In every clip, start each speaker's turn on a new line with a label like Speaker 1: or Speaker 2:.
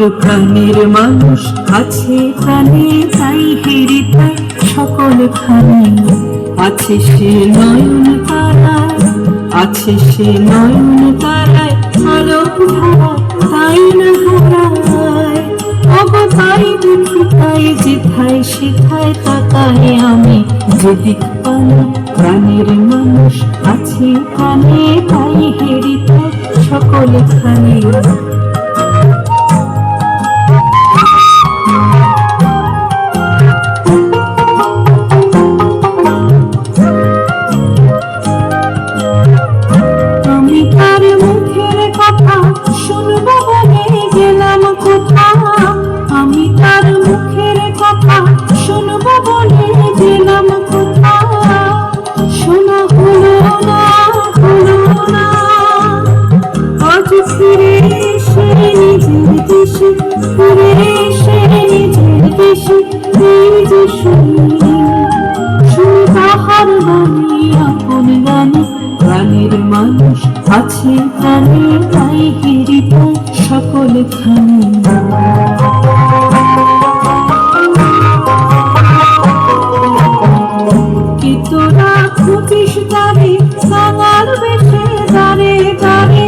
Speaker 1: তোর প্রাণের মানুষ আছে প্রাণে, তাই হেরি তাই সকল খানে। আছে সে নয়ন তারায় আছে সে নয়ন তারায় ধারা তাই না হারায়? অব তাই দেখি তাই যেথায় সেথায় তাকায় আমি। যেদিক পানি প্রাণের মানুষ আছে, প্রাণে তাই হেরি তাই সকল খানে। আছে প্রাণে তাই হিরিত সকল খানে কি তোরা খুঁজিস তারে সাঙার বেশে দাঁড়ে দাঁড়ে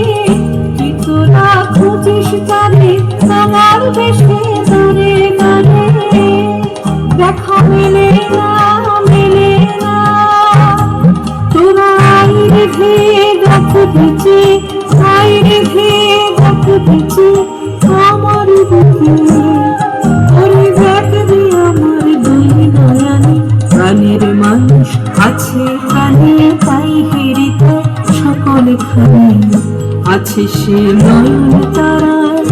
Speaker 1: কি তোরা খুঁজিস তারে সাঙার বেশে দাঁড়ে দাঁড়ে দেখা মেলে না মেলে না তোরা আইরে ভে দেখ দিচ্ছে আইরে ভে আছে প্রাণে তাই সকল আছে সে নয়ন তারায়,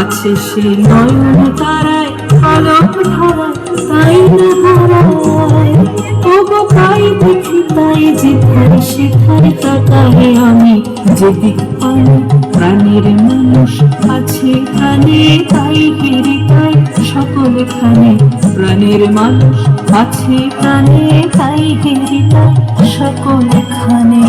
Speaker 1: আছে সে নয়ন তারায়, আলোক তাই না হারায়। ওগো তাই দেখি তাই যেথায় সেথায় তাকায় আমি, যেদিক পাই প্রাণের মানুষ আছে এখানে তাই হেরি তাই সকল খানে প্রাণের মানুষ আছে প্রাণে তাই হেরি তাই সকল খানে